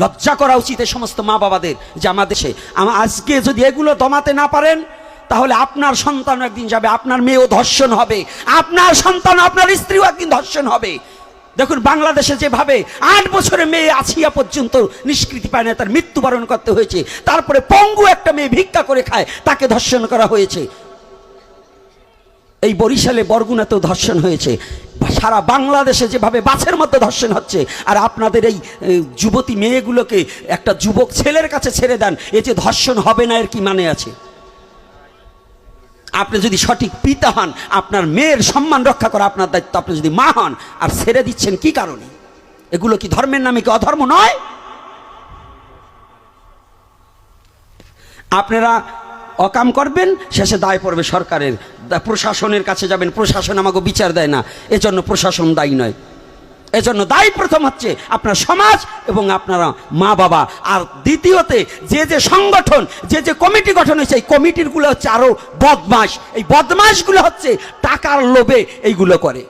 লজ্জা করা উচিত এই সমস্ত মা বাবাদের যে আমাদের দেশে। আজকে যদি এগুলো দমাতে না পারেন, তাহলে আপনার সন্তান একদিন যাবে, আপনার মেয়েও ধর্ষণ হবে। আপনার সন্তান আপনার স্ত্রীও একদিন ধর্ষণ হবে। দেখুন, বাংলাদেশে যেভাবে আট বছরে মেয়ে আছিয়া পর্যন্ত নিষ্কৃতি পায় না, তার মৃত্যুবরণ করতে হয়েছে, তারপরে পঙ্গু একটা মেয়ে ভিক্ষা করে খায়, তাকে ধর্ষণ করা হয়েছে। এই বরিশালে বরগুনাতেও ধর্ষণ হয়েছে। সারা বাংলাদেশে যেভাবে বাছের মধ্যে ধর্ষণ হচ্ছে, আর আপনাদের এই যুবতী মেয়েগুলোকে একটা যুবক ছেলের কাছে ছেড়ে দেন, এ যে ধর্ষণ হবে না, এর কি মানে আছে? আপনি যদি সঠিক পিতা হন, আপনার মেয়ের সম্মান রক্ষা করা আপনার দায়িত্ব, আপনি যদি মা হন, আর ছেড়ে দিচ্ছেন কি কারণে? এগুলো কি ধর্মের নামে কি অধর্ম নয়? আপনারা অকাম করবেন, শেষে দায় পড়বে সরকারের। প্রশাসনের কাছে যাবেন, প্রশাসন আমাকে বিচার দেয় না। এজন্য প্রশাসন দায়ী নয়। এজন্য দায়ী প্রথম হচ্ছে আপনার সমাজ এবং আপনারা মা বাবা আর দ্বিতীয়তে, যে যে সংগঠন, যে যে কমিটি গঠন হয়েছে, এই কমিটিরগুলো হচ্ছে আরও বদমাস এই বদমাসগুলো হচ্ছে টাকার লোভে এইগুলো করে।